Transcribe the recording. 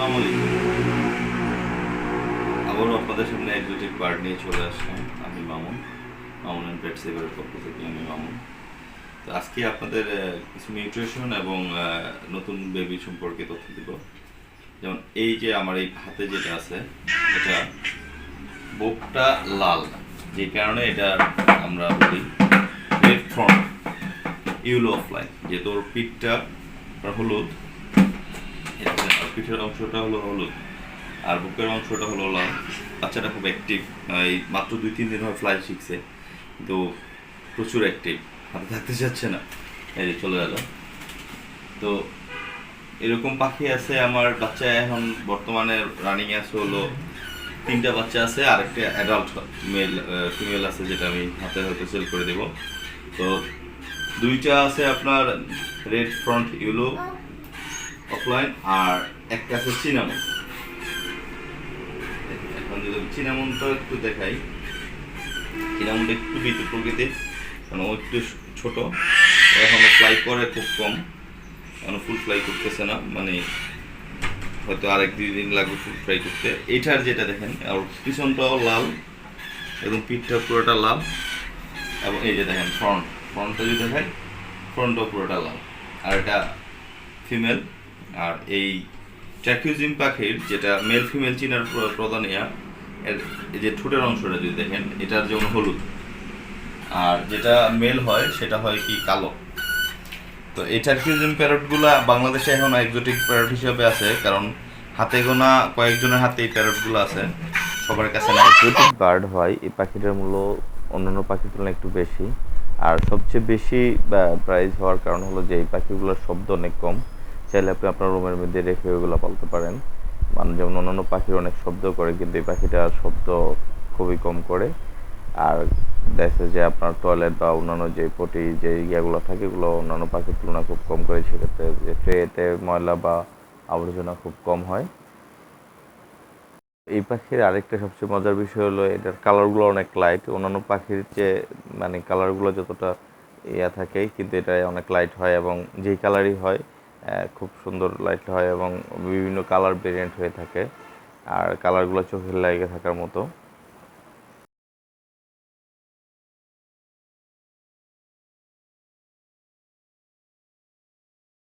আসসালামু আবারও আপনাদের সামনে এক্সোটিক বার্ড নিয়ে চলে আসলাম। আমি মামুন মামুন অ্যান্ড পেট সেভারের পক্ষ থেকে আমি মামুন। তো আজকে আপনাদের কিছু নিউট্রিশন এবং নতুন বেবি সম্পর্কে তথ্য দিব। যেমন এই যে আমার এই হাতে যেটা আছে, এটা বুকটা লাল, যে কারণে এটা আমরা বলি রেড ফ্রন্ট ইউলো অফলাইন যে তোর পিঠটা হলুদ পিঠের অংশটা হলো হলুদ, আর বুকের অংশটা হলো লাল। বাচ্চাটা খুব অ্যাক্টিভ এই মাত্র দুই, তিন দিন হয় ফ্লাই শিখছে, কিন্তু প্রচুর অ্যাক্টিভ হাতে থাকতে চাচ্ছে না। এই যে চলে গেল। তো এরকম পাখি আছে আমার বাচ্চা এখন বর্তমানে রানিং আছে হলো, তিনটা বাচ্চা আছে, আর একটা অ্যাডাল্ট মেল ফিমেল আছে যেটা আমি হাতে হয়তো সেল করে দেব। তো দুইটা আছে আপনার রেড ফ্রন্ট ইউলো অফলাইন আর একটা আছে চিনামন এখন যদি চিনামনটা একটু দেখাই। চিনামনটা একটু বিদ্যুৎ প্রকৃতির, কারণ ও একটু ছোট। ও এখন ফ্লাই করে খুব কম। এখন ফুল ফ্লাই করতেছে না? মানে হয়তো আরেক দুই দিন লাগবে ফুল ফ্লাই করতে। এইটার যেটা দেখেন, আর পিছনটাও লাল এবং পিঠটা পুরোটা লাল। এবং এই যে দেখেন ফ্রন্ট ফ্রন্টটা যদি দেখেন ফ্রন্টও পুরোটা লাল। আর এটা ফিমেল আর এই ট্র্যাকিউজিম পাখির যেটা মেল ফিমেল চিনার প্রধান ইয়া, এর যে ঠোঁটের অংশটা যদি দেখেন, এটার যেমন হলুদ। আর যেটা মেল হয়, সেটা হয় কি কালো। তো এই ট্র্যাকিউজিম প্যারটগুলা বাংলাদেশে এখন একজোটিক প্যারট হিসেবে আছে, কারণ হাতে গোনা কয়েকজনের হাতে এই প্যারটগুলো আছে, সবার কাছে না এক্সোটিক বার্ড হয়, এই পাখিটার মূল্য অন্যান্য পাখির তুলনায় একটু বেশি। আর সবচেয়ে বেশি প্রাইস হওয়ার কারণ হলো যে এই পাখিগুলোর শব্দ অনেক কম। চাইলে আপনি আপনার রুমের মধ্যে রেখে ওইগুলো পালতে পারেন। মানে যেমন অন্যান্য পাখির অনেক শব্দ করে, কিন্তু এই পাখিটার শব্দ খুবই কম করে। আর দেখছে যে আপনার টয়লেট বা অন্যান্য যে পটি, যে ইয়েগুলো থাকে, এগুলো অন্যান্য পাখির তুলনায় খুব কম করে। সেক্ষেত্রে যে ট্রেতে ময়লা বা আবর্জনা খুব কম হয়। এই পাখির আরেকটা সবচেয়ে মজার বিষয় হলো, এটার কালারগুলো অনেক লাইট অন্যান্য পাখির যে মানে কালারগুলো যতটা ইয়া থাকে, কিন্তু এটা অনেক লাইট হয় এবং যেই কালারই হয় খুব সুন্দর লাইট হয় এবং বিভিন্ন কালার ভেরিয়েন্ট হয়ে থাকে। আর কালারগুলো চোখের লাগে থাকার মতো।